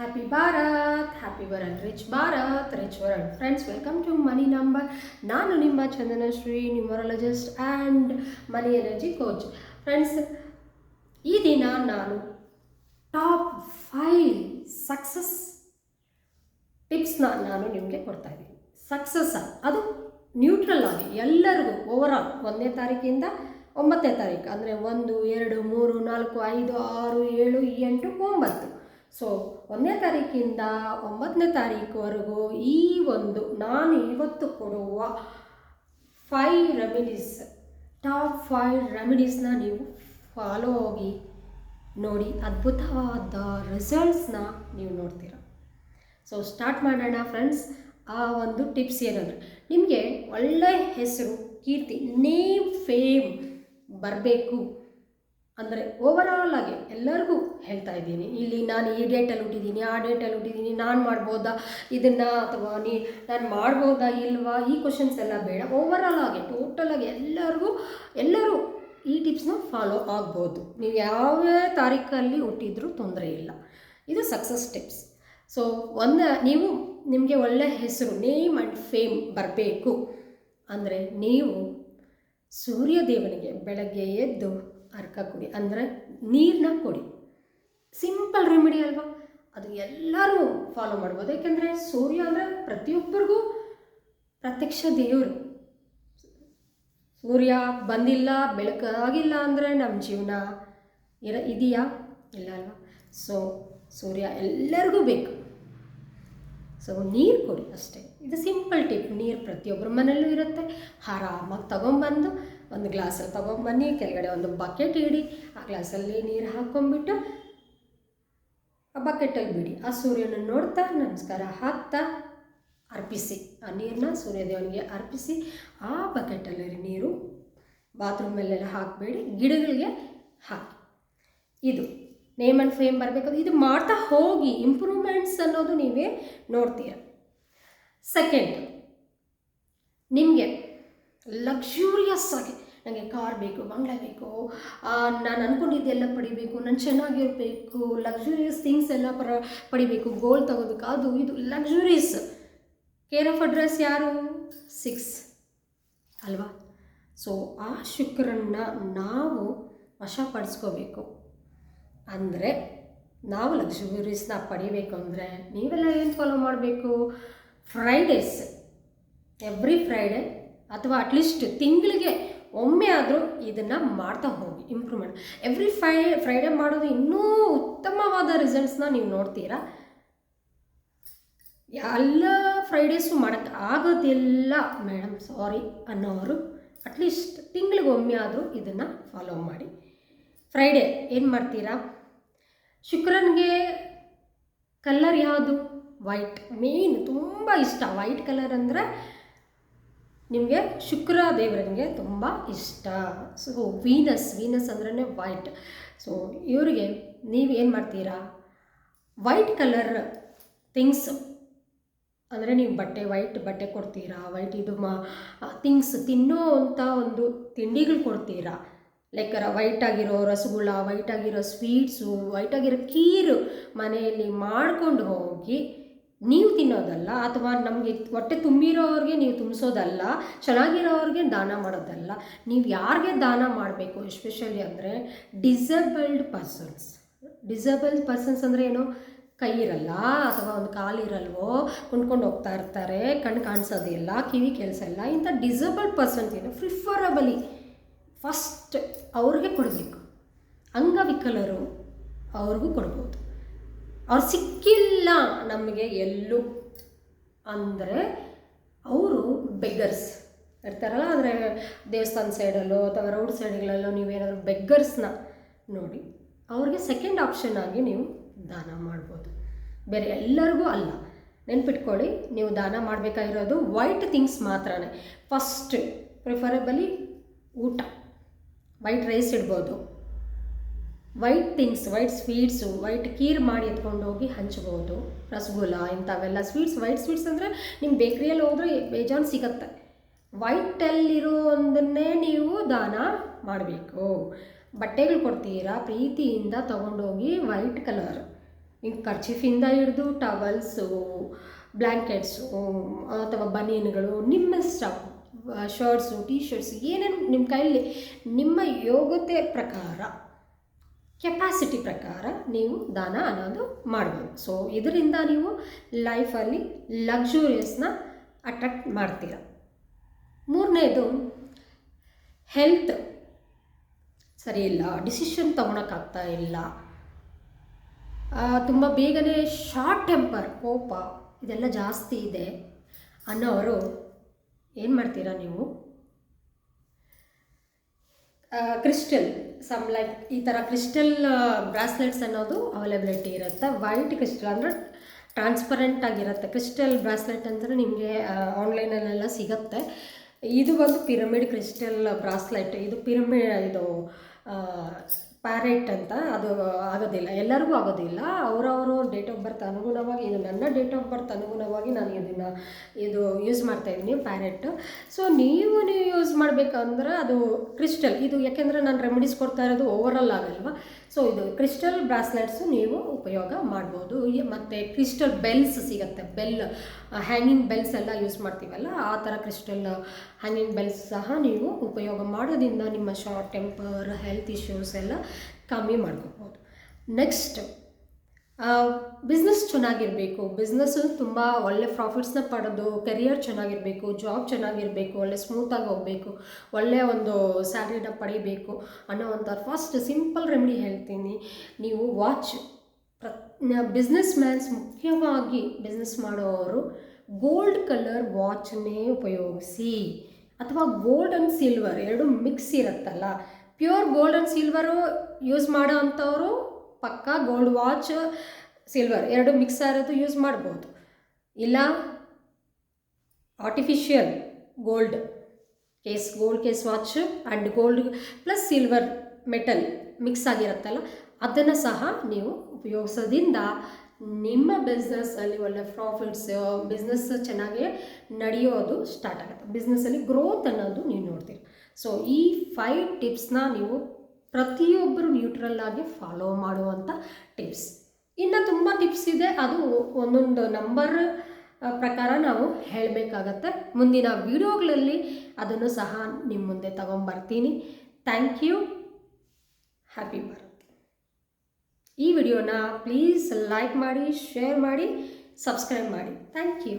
Happy Bharat happy world rich Bharat rich world friends welcome to money number ನಾನು ನಿಮ್ಮ Chandanashree numerologist and money energy coach friends ಈ ದಿನ ನಾನು top five success ಟಿಪ್ಸ್ನ ನಾನು ನಿಮಗೆ ಕೊಡ್ತಾ ಇದ್ದೀನಿ. ಸಕ್ಸಸ್ ಅದು ನ್ಯೂಟ್ರಲ್ ಆಗಿ ಎಲ್ಲರಿಗೂ ಓವರಾಲ್ ಒಂದನೇ ತಾರೀಕಿಂದ ಒಂಬತ್ತನೇ ತಾರೀಕು, ಅಂದರೆ ಒಂದು, ಎರಡು, ಮೂರು, ನಾಲ್ಕು, ಐದು, ಆರು, ಏಳು, ಎಂಟು, ಒಂಬತ್ತು. ಸೊ ಒಂದನೇ ತಾರೀಕಿಂದ ಒಂಬತ್ತನೇ ತಾರೀಕುವರೆಗೂ ಈ ಒಂದು ನಾನು ಇವತ್ತು ಕೊಡುವ ಫೈವ್ ರೆಮಿಡೀಸ್ ಟಾಪ್ ಫೈವ್ ರೆಮಿಡೀಸ್ನ ನೀವು ಫಾಲೋ ಆಗಿ ನೋಡಿ, ಅದ್ಭುತವಾದ ರಿಸಲ್ಟ್ಸ್ನ ನೀವು ನೋಡ್ತೀರ. ಸೊ ಸ್ಟಾರ್ಟ್ ಮಾಡೋಣ ಫ್ರೆಂಡ್ಸ್ ಆ ಒಂದು ಟಿಪ್ಸ್ ಏನಂದರೆ, ನಿಮಗೆ ಒಳ್ಳೆಯ ಹೆಸರು, ಕೀರ್ತಿ ನೇಮ್ ಫೇಮ್ ಬರಬೇಕು. ಅಂದರೆ ಓವರಾಲ್ ಆಗಿ ಎಲ್ಲರಿಗೂ ಹೇಳ್ತಾ ಇದ್ದೀನಿ. ಇಲ್ಲಿ ನಾನು ಈ ಡೇಟಲ್ಲಿ ಹುಟ್ಟಿದ್ದೀನಿ, ಆ ಡೇಟಲ್ಲಿ ಹುಟ್ಟಿದ್ದೀನಿ, ನಾನು ಮಾಡ್ಬೋದಾ, ಇದನ್ನು ಅಥವಾ ನೀ, ನಾನು ಮಾಡ್ಬೋದಾ ಇಲ್ವಾ, ಈ ಕ್ವಶನ್ಸ್ ಎಲ್ಲ ಬೇಡ. ಓವರಾಲ್ ಆಗಿ ಟೋಟಲ್ ಆಗಿ ಎಲ್ಲರಿಗೂ, ಎಲ್ಲರೂ ಈ ಟಿಪ್ಸ್ನ ಫಾಲೋ ಆಗ್ಬೋದು. ನೀವು ಯಾವ ತಾರೀಕಲ್ಲಿ ಹುಟ್ಟಿದ್ರೂ ತೊಂದರೆ ಇಲ್ಲ. ಇದು ಸಕ್ಸಸ್ ಟಿಪ್ಸ್ ಸೊ ಒಂದು, ನೀವು ನಿಮಗೆ ಒಳ್ಳೆ ಹೆಸರು ನೇಮ್ ಆ್ಯಂಡ್ ಫೇಮ್ ಬರಬೇಕು. ಅಂದರೆ ನೀವು ಸೂರ್ಯದೇವನಿಗೆ ಬೆಳಗ್ಗೆ ಎದ್ದು ಅರ್ಕ ಕೊಡಿ. ಅಂದರೆ ನೀರನ್ನ ಕೊಡಿ. ಸಿಂಪಲ್ ರೆಮಿಡಿ ಅಲ್ವಾ? ಅದು ಎಲ್ಲರೂ ಫಾಲೋ ಮಾಡ್ಬೋದು. ಏಕೆಂದರೆ ಸೂರ್ಯ ಅಂದರೆ ಪ್ರತಿಯೊಬ್ಬರಿಗೂ ಪ್ರತ್ಯಕ್ಷ ದೇವರು. ಸೂರ್ಯ ಬಂದಿಲ್ಲ, ಬೆಳಕಾಗಿಲ್ಲ ಅಂದರೆ ನಮ್ಮ ಜೀವನ ಇರ, ಇದೆಯಾ? ಇಲ್ಲ ಅಲ್ವಾ? ಸೊ ಸೂರ್ಯ ಎಲ್ಲರಿಗೂ ಬೇಕು. ಸೊ ನೀರು ಕೊಡಿ ಅಷ್ಟೇ. ಇದು ಸಿಂಪಲ್ ಟಿಪ್ ನೀರು ಪ್ರತಿಯೊಬ್ಬರ ಮನೆಯಲ್ಲೂ ಇರುತ್ತೆ. ಆರಾಮಾಗಿ ತೊಗೊಂಬಂದು ಒಂದು ಗ್ಲಾಸಲ್ಲಿ ತೊಗೊಂಬನ್ನಿ ಕೆಳಗಡೆ ಒಂದು ಬಕೆಟ್ ಇಡಿ. ಆ ಗ್ಲಾಸಲ್ಲಿ ನೀರು ಹಾಕ್ಕೊಂಬಿಟ್ಟು ಆ ಬಕೆಟಲ್ಲಿ ಬಿಡಿ. ಆ ಸೂರ್ಯನ ನೋಡ್ತಾ, ನಮಸ್ಕಾರ ಹಾಕ್ತಾ ಅರ್ಪಿಸಿ. ಆ ನೀರನ್ನ ಸೂರ್ಯದೇವನಿಗೆ ಅರ್ಪಿಸಿ, ಆ ಬಕೆಟಲ್ಲಿ ನೀರು ಬಾತ್ರೂಮಲ್ಲೆಲ್ಲ ಹಾಕಬೇಡಿ, ಗಿಡಗಳಿಗೆ ಹಾಕಿ. ಇದು ನೇಮ್ ಆ್ಯಂಡ್ ಫೇಮ್ ಬರಬೇಕು. ಇದು ಮಾಡ್ತಾ ಹೋಗಿ ಇಂಪ್ರೂವ್ಮೆಂಟ್ಸ್ ಅನ್ನೋದು ನೀವೇ ನೋಡ್ತೀರ. ಸೆಕೆಂಡ್ ನಿಮಗೆ ಲಕ್ಷೂರಿಯಸ್ ಆಗಿ ನನಗೆ ಕಾರ್ ಬೇಕು ಬಂಗ್ಲೆ ಬೇಕು ನಾನು ಅಂದ್ಕೊಂಡಿದ್ದೆಲ್ಲ ಪಡಿಬೇಕು, ನಾನು ಚೆನ್ನಾಗಿರಬೇಕು ಲಕ್ಸುರಿಯಸ್ ಥಿಂಗ್ಸ್ ಎಲ್ಲ ಪರ ಪಡಿಬೇಕು ಗೋಲ್ಡ್ ತಗೋಬೇಕು. ಅದು ಇದು ಲಕ್ಸುರೀಸ್ ಕೇರ್ ಆಫ್ ಅಡ್ರೆಸ್ ಯಾರು? ಸಿಕ್ಸ್ ಅಲ್ವಾ? ಸೊ ಆ ಶುಕ್ರನ್ನ ನಾವು ವಶಪಡಿಸ್ಕೋಬೇಕು. ಅಂದರೆ ನಾವು ಲಕ್ಸುರೀಸ್ನ ಪಡಿಬೇಕು ಅಂದರೆ ನೀವೆಲ್ಲ ಏನು ಫಾಲೋ ಮಾಡಬೇಕು? ಫ್ರೈಡೇಸ್ ಎವ್ರಿ ಫ್ರೈಡೇ ಅಥವಾ ಅಟ್ಲೀಸ್ಟ್ ತಿಂಗಳಿಗೆ ಒಮ್ಮೆ ಆದರೂ ಇದನ್ನು ಮಾಡ್ತಾ ಹೋಗಿ ಇಂಪ್ರೂವ್ಮೆಂಟ್ ಎವ್ರಿ ಫ್ರೈ ಫ್ರೈಡೇ ಮಾಡೋದು ಇನ್ನೂ ಉತ್ತಮವಾದ ರಿಸಲ್ಟ್ಸ್ನ ನೀವು ನೋಡ್ತೀರಾ? ಎಲ್ಲ ಫ್ರೈಡೇಸು ಮಾಡೋಕ್ಕೆ ಆಗೋದಿಲ್ಲ ಮೇಡಮ್ ಸಾರಿ ಅನ್ನೋರು ಅಟ್ಲೀಸ್ಟ್ ತಿಂಗಳಿಗೆ ಒಮ್ಮೆ ಆದರೂ ಇದನ್ನು ಫಾಲೋ ಮಾಡಿ. ಫ್ರೈಡೇ ಏನು ಮಾಡ್ತೀರಾ? ಶುಕ್ರನಿಗೆ ಕಲ್ಲರ್ ಯಾವುದು? ವೈಟ್ ಮೇನ್ ತುಂಬ ಇಷ್ಟ. ವೈಟ್ ಕಲರ್ ಅಂದರೆ ನಿಮಗೆ ಶುಕ್ರ ದೇವರಿಗೆ ತುಂಬ ಇಷ್ಟ. ಸೊ ವೀನಸ್ ವೀನಸ್ ಅಂದ್ರೆ ವೈಟ್ ಸೊ ಇವರಿಗೆ ನೀವು ಏನು ಮಾಡ್ತೀರಾ? ವೈಟ್ ಕಲರ್ ಥಿಂಗ್ಸ್ ಅಂದರೆ ನೀವು ಬಟ್ಟೆ ವೈಟ್ ಬಟ್ಟೆ ಕೊಡ್ತೀರಾ? ವೈಟ್ ಇದು ಮಾ ಥಿಂಗ್ಸ್ ತಿನ್ನೋ ಅಂಥ ಒಂದು ತಿಂಡಿಗಳು ಕೊಡ್ತೀರಾ? ಲೈಕ್ ವೈಟ್ ಆಗಿರೋ ರಸಗುಲ್ಲ ವೈಟ್ ಆಗಿರೋ ಸ್ವೀಟ್ಸು ವೈಟ್ ಆಗಿರೋ ಕೀರು ಮನೆಯಲ್ಲಿ ಮಾಡ್ಕೊಂಡು ಹೋಗಿ ನೀವು ತಿನ್ನೋದಲ್ಲ ಅಥವಾ ನಮಗೆ ಹೊಟ್ಟೆ ತುಂಬಿರೋರಿಗೆ ನೀವು ತುಂಬಿಸೋದಲ್ಲ, ಚೆನ್ನಾಗಿರೋರಿಗೆ ದಾನ ಮಾಡೋದಲ್ಲ, ನೀವು ಯಾರಿಗೆ ದಾನ ಮಾಡಬೇಕು ಎಸ್ಪೆಷಲಿ ಅಂದರೆ ಡಿಸೇಬಲ್ಡ್ ಪರ್ಸನ್ಸ್ ಡಿಸಬಲ್ಡ್ ಪರ್ಸನ್ಸ್ ಅಂದರೆ ಏನು? ಕೈ ಇರಲ್ಲ ಅಥವಾ ಒಂದು ಕಾಲು ಇರಲ್ವೋ, ಕುಣ್ಕೊಂಡು ಹೋಗ್ತಾ ಇರ್ತಾರೆ, ಕಣ್ಣು ಕಾಣಿಸೋದಿಲ್ಲ, ಕಿವಿ ಕೆಲಸ ಇಲ್ಲ, ಇಂಥ ಡಿಸೇಬಲ್ಡ್ ಪರ್ಸನ್ಸ್ ಏನು? ಪ್ರಿಫರಬಲಿ ಫಸ್ಟ್ ಅವ್ರಿಗೆ ಕೊಡಬೇಕು. ಅಂಗವಿಕಲರು ಅವ್ರಿಗೂ ಕೊಡ್ಬೋದು. ಅವ್ರು ಸಿಕ್ಕಿಲ್ಲ ನಮಗೆ ಎಲ್ಲೂ. ಅಂದರೆ ಅವರು ಬೆಗ್ಗರ್ಸ್ ಇರ್ತಾರಲ್ಲ ಅಂದರೆ ದೇವಸ್ಥಾನ ಸೈಡಲ್ಲೋ ಅಥವಾ ರೋಡ್ ಸೈಡ್ಗಳಲ್ಲೋ ನೀವೇನಾದರೂ ಬೆಗ್ಗರ್ಸ್ನ ನೋಡಿ, ಅವ್ರಿಗೆ ಸೆಕೆಂಡ್ ಆಪ್ಷನ್ ಆಗಿ ನೀವು ದಾನ ಮಾಡ್ಬೋದು. ಬೇರೆ ಎಲ್ಲರಿಗೂ ಅಲ್ಲ. ನೆನ್ಪಿಟ್ಕೊಳ್ಳಿ, ನೀವು ದಾನ ಮಾಡಬೇಕಾಗಿರೋದು ವೈಟ್ ಥಿಂಗ್ಸ್ ಮಾತ್ರನೇ. ಫಸ್ಟ್ ಪ್ರಿಫರೆಬಲಿ ಊಟ. ವೈಟ್ ರೈಸ್ ಇಡ್ಬೋದು. White things white sweets white ಕೀರ್ ಮಾಡಿ ಎತ್ಕೊಂಡು ಹೋಗಿ ಹಂಚ್ಬೋದು. ರಸಗುಲ್ಲ, ಇಂಥವೆಲ್ಲ ಸ್ವೀಟ್ಸ್ ವೈಟ್ ಸ್ವೀಟ್ಸ್ ಅಂದರೆ ನಿಮ್ಮ ಬೇಕ್ರಿಯಲ್ಲಿ ಹೋದರೆ ಬೇಜಾನ್ ಸಿಗತ್ತೆ. ವೈಟಲ್ಲಿರೋ ಒಂದನ್ನೇ ನೀವು ದಾನ ಮಾಡಬೇಕು. ಬಟ್ಟೆಗಳು ಕೊಡ್ತೀರಾ, ಪ್ರೀತಿಯಿಂದ ತೊಗೊಂಡೋಗಿ ವೈಟ್ ಕಲರ್ ಈಗ ಖರ್ಚಿಫಿಂದ ಹಿಡಿದು ಟವಲ್ಸು ಬ್ಲ್ಯಾಂಕೆಟ್ಸು ಅಥವಾ ಬನಿಯನ್ಗಳು, ನಿಮ್ಮ ಇಷ್ಟ ಶರ್ಟ್ಸು ಟೀ ಶರ್ಟ್ಸ್ ಏನೇನು ನಿಮ್ಮ ಕೈಯಲ್ಲಿ, ನಿಮ್ಮ ಯೋಗ್ಯತೆ ಪ್ರಕಾರ. ಕೆಪಾಸಿಟಿ ಪ್ರಕಾರ ನೀವು ದಾನ ಅನ್ನೋದು ಮಾಡ್ಬೋದು. ಸೊ ಇದರಿಂದ ನೀವು ಲೈಫಲ್ಲಿ ಲಕ್ಸುರಿಯಸ್ನ ಅಟ್ರಾಕ್ಟ್ ಮಾಡ್ತೀರ. ಮೂರನೇದು ಹೆಲ್ತ್ ಸರಿ ಇಲ್ಲ ಡಿಸಿಷನ್ ತೊಗೊಳಕ್ಕಾಗ್ತಾ ಇಲ್ಲ. ತುಂಬ ಬೇಗನೆ ಶಾರ್ಟ್ ಟೆಂಪರ್ ಕೋಪ, ಇದೆಲ್ಲ ಜಾಸ್ತಿ ಇದೆ ಅನ್ನೋರು ಏನು ಮಾಡ್ತೀರಾ ನೀವು? ಕ್ರಿಸ್ಟಲ್ ಸಮ್ ಲೈಕ್ ಈ ಥರ ಕ್ರಿಸ್ಟಲ್ ಬ್ರಾಸ್ಲೆಟ್ಸ್ ಅನ್ನೋದು ಅವೈಲಬಿಲಿಟಿ ಇರುತ್ತೆ. ವೈಟ್ ಕ್ರಿಸ್ಟಲ್ ಅಂದರೆ ಟ್ರಾನ್ಸ್ಪರೆಂಟ್ ಆಗಿರುತ್ತೆ. ಕ್ರಿಸ್ಟಲ್ ಬ್ರಾಸ್ಲೆಟ್ ಅಂದರೆ ನಿಮಗೆ ಆನ್ಲೈನಲ್ಲೆಲ್ಲ ಸಿಗುತ್ತೆ. ಇದು ಬಂದು ಪಿರಮಿಡ್ ಕ್ರಿಸ್ಟಲ್ ಬ್ರಾಸ್ಲೆಟ್ ಇದು ಪಿರಮಿಡ್ ಇದು ಪ್ಯಾರೆಟ್ ಅಂತ ಅದು ಆಗೋದಿಲ್ಲ, ಎಲ್ಲರಿಗೂ ಆಗೋದಿಲ್ಲ. ಅವರವರು ಡೇಟ್ ಆಫ್ ಬರ್ತ್ ಅನುಗುಣವಾಗಿ, ಇದು ನನ್ನ ಡೇಟ್ ಆಫ್ ಬರ್ತ್ ಅನುಗುಣವಾಗಿ ನಾನು ಇದನ್ನು ಇದು ಯೂಸ್ ಮಾಡ್ತಾ ಇದ್ದೀನಿ ಪ್ಯಾರೆಟ್ ಸೊ ನೀವು ನೀವು ಯೂಸ್ ಮಾಡಬೇಕಂದ್ರೆ ಅದು ಕ್ರಿಸ್ಟಲ್ ಇದು ಯಾಕೆಂದರೆ ನಾನು ರೆಮಿಡೀಸ್ ಕೊಡ್ತಾ ಇರೋದು ಓವರಲ್ ಆಗಲ್ವಾ? ಸೊ ಇದು ಕ್ರಿಸ್ಟಲ್ ಬ್ರಾಸ್ಲೆಟ್ಸು ನೀವು ಉಪಯೋಗ ಮಾಡ್ಬೋದು. ಮತ್ತು ಕ್ರಿಸ್ಟಲ್ ಬೆಲ್ಸ್ ಸಿಗುತ್ತೆ. ಬೆಲ್ ಹ್ಯಾಂಗಿಂಗ್ ಬೆಲ್ಸ್ ಎಲ್ಲ ಯೂಸ್ ಮಾಡ್ತೀವಲ್ಲ, ಆ ಥರ ಕ್ರಿಸ್ಟಲ್ ಹ್ಯಾಂಗಿಂಗ್ ಬೆಲ್ಸ್ ಸಹ ನೀವು ಉಪಯೋಗ ಮಾಡೋದ್ರಿಂದ ನಿಮ್ಮ ಶಾರ್ಟ್ ಟೆಂಪರ್ ಹೆಲ್ತ್ ಇಶ್ಯೂಸ್ ಎಲ್ಲ ಕಮ್ಮಿ ಮಾಡ್ಕೋಬೋದು. ನೆಕ್ಸ್ಟ್ ಬಿಸ್ನೆಸ್ ಚೆನ್ನಾಗಿರಬೇಕು. ಬಿಸ್ನೆಸ್ಸು ತುಂಬ ಒಳ್ಳೆ ಪ್ರಾಫಿಟ್ಸ್ನ ಪಡೆದು ಕೆರಿಯರ್ ಚೆನ್ನಾಗಿರಬೇಕು ಜಾಬ್ ಚೆನ್ನಾಗಿರಬೇಕು, ಒಳ್ಳೆ ಸ್ಮೂತಾಗಿ ಹೋಗಬೇಕು ಒಳ್ಳೆಯ ಒಂದು ಸ್ಯಾಲ್ರಿನ ಪಡಿಬೇಕು ಅನ್ನೋ ಒಂದು ಫಸ್ಟ್ ಸಿಂಪಲ್ ರೆಮಿಡಿ ಹೇಳ್ತೀನಿ. ನೀವು ವಾಚ್ ಪ್ರ ಬಿಸ್ನೆಸ್ ಮ್ಯಾನ್ಸ್ ಮುಖ್ಯವಾಗಿ ಬಿಸ್ನೆಸ್ ಮಾಡೋರು ಗೋಲ್ಡ್ ಕಲರ್ ವಾಚನ್ನೇ ಉಪಯೋಗಿಸಿ. ಅಥವಾ ಗೋಲ್ಡ್ ಆ್ಯಂಡ್ ಸಿಲ್ವರ್ ಎರಡು ಮಿಕ್ಸ್ ಇರುತ್ತಲ್ಲ pure gold and silver use ಮಾಡೋ ಅಂಥವರು ಪಕ್ಕಾ ಗೋಲ್ಡ್ ವಾಚ್ ಸಿಲ್ವರ್ ಎರಡು ಮಿಕ್ಸ್ ಆಗಿರೋದು ಯೂಸ್ ಮಾಡ್ಬೋದು. ಇಲ್ಲ artificial gold case gold case watch and gold plus silver metal mix ಆಗಿರುತ್ತಲ್ಲ, ಅದನ್ನು ಸಹ ನೀವು ಉಪಯೋಗಿಸೋದ್ರಿಂದ ನಿಮ್ಮ ಬಿಸ್ನೆಸ್ಸಲ್ಲಿ ಒಳ್ಳೆ ಪ್ರಾಫಿಟ್ಸ್ ಬಿಸ್ನೆಸ್ ಚೆನ್ನಾಗಿ ನಡೆಯೋದು ಸ್ಟಾರ್ಟ್ ಆಗುತ್ತೆ. ಬಿಸ್ನೆಸ್ಸಲ್ಲಿ ಗ್ರೋತ್ ಅನ್ನೋದು ನೀವು ನೋಡ್ತೀರಿ. ಸೊ ಈ ಫೈವ್ ಟಿಪ್ಸ್ನ ನೀವು ಪ್ರತಿಯೊಬ್ಬರು ನ್ಯೂಟ್ರಲ್ ಆಗಿ ಫಾಲೋ ಮಾಡುವಂಥ ಟಿಪ್ಸ್ ಇನ್ನು ತುಂಬ ಟಿಪ್ಸ್ ಇದೆ. ಅದು ಒಂದೊಂದು ನಂಬರ್ ಪ್ರಕಾರ ನಾವು ಹೇಳಬೇಕಾಗತ್ತೆ. ಮುಂದಿನ ವಿಡಿಯೋಗಳಲ್ಲಿ ಅದನ್ನು ಸಹ ನಿಮ್ಮ ಮುಂದೆ ತಗೊಂಬರ್ತೀನಿ. ಥ್ಯಾಂಕ್ ಯು ಹ್ಯಾಪಿ ಭಾರತ್ ಈ ವಿಡಿಯೋನ ಪ್ಲೀಸ್ ಲೈಕ್ ಮಾಡಿ ಶೇರ್ ಮಾಡಿ ಸಬ್ಸ್ಕ್ರೈಬ್ ಮಾಡಿ. Thank you